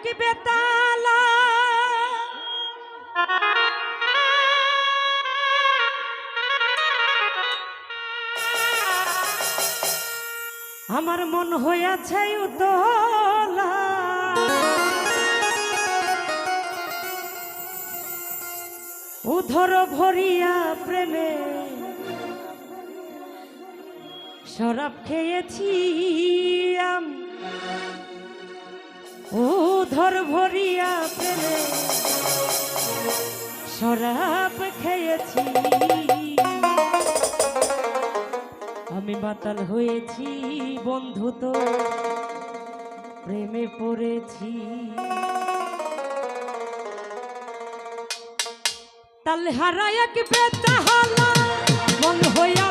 এক বেতালা আমার মন উতলা। উধর ভরিয়া প্রেমে শরাব খেয়েছি আম উধর ভরিয়া প্রেমে শরাব খেয়েছি। আমি বাতাল হয়েছি, বন্ধু তো প্রেমে পড়েছি। তাল হারায় কি বেতা হলা মন হইয়াছে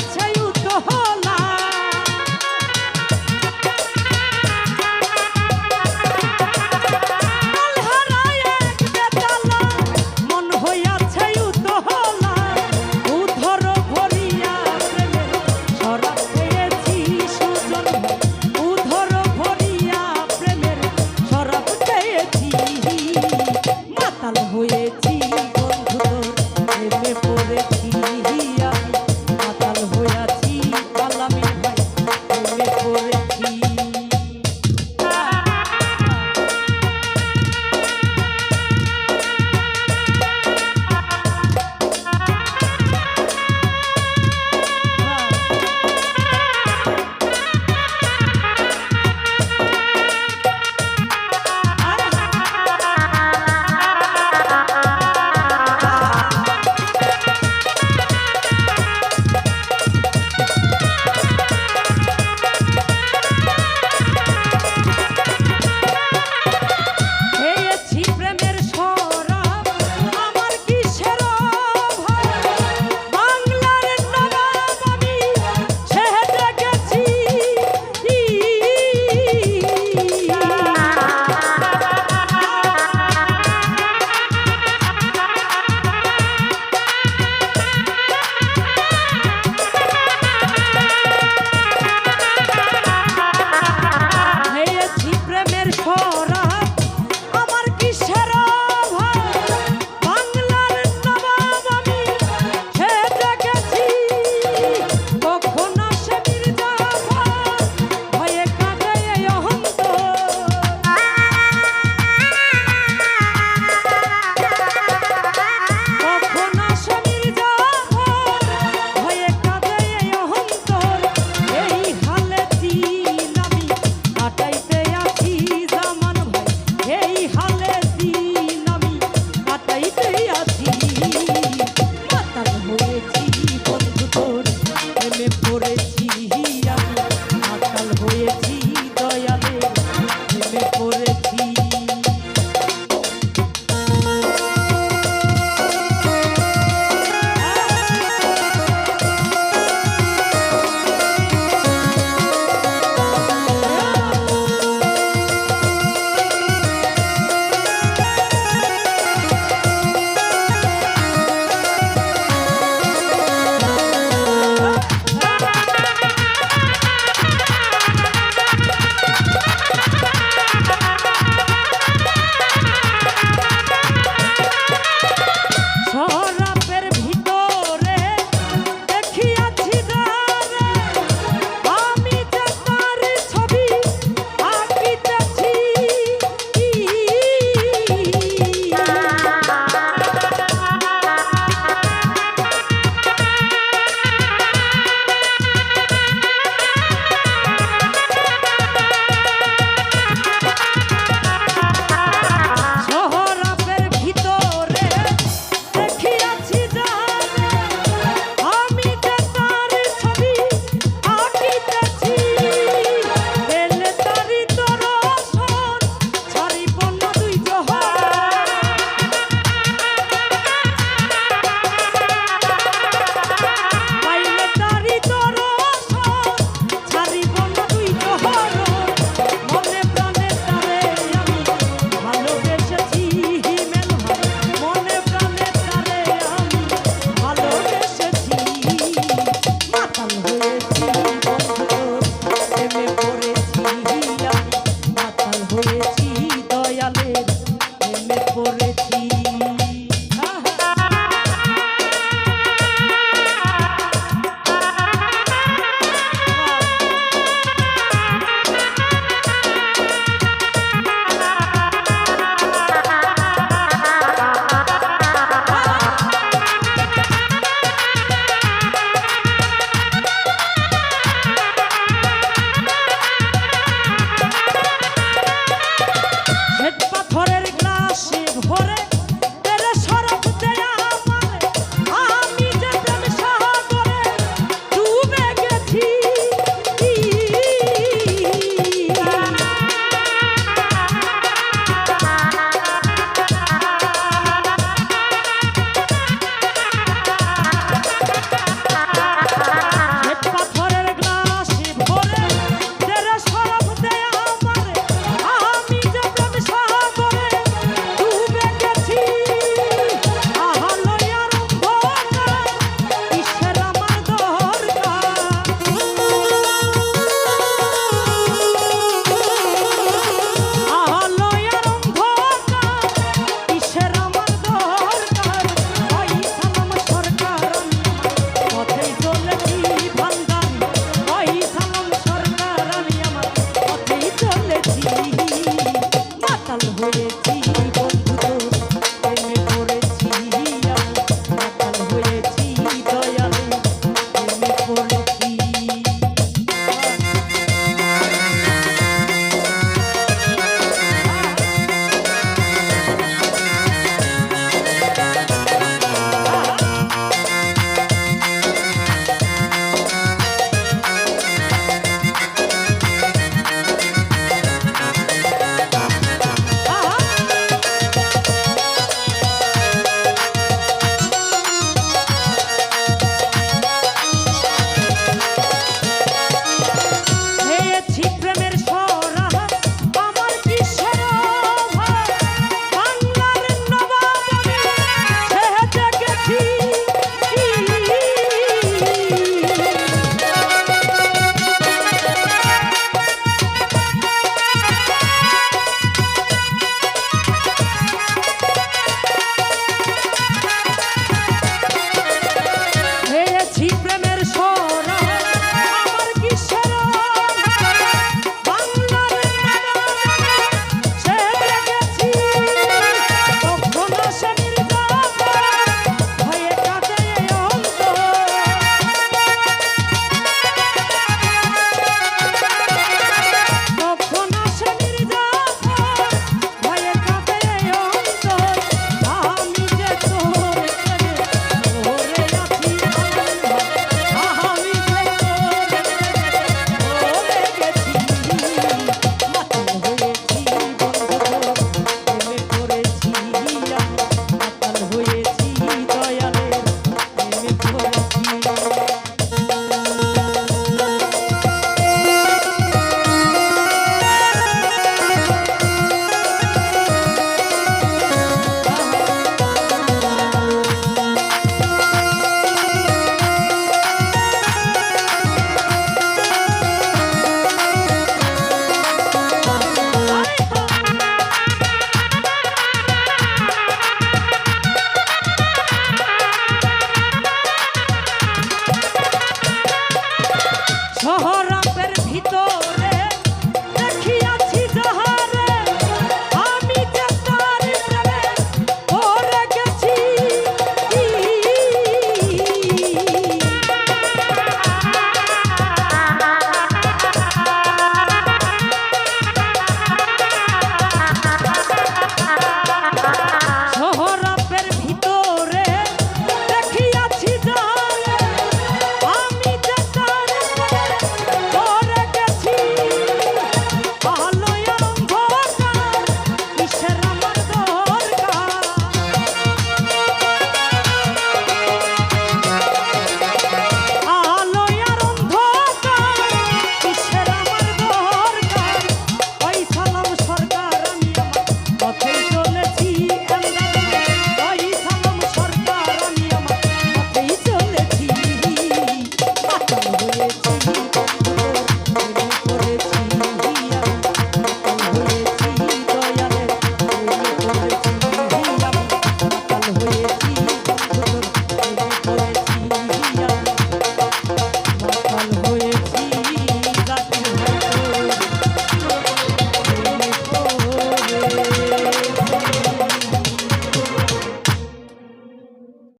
মাতাল হয়েছি।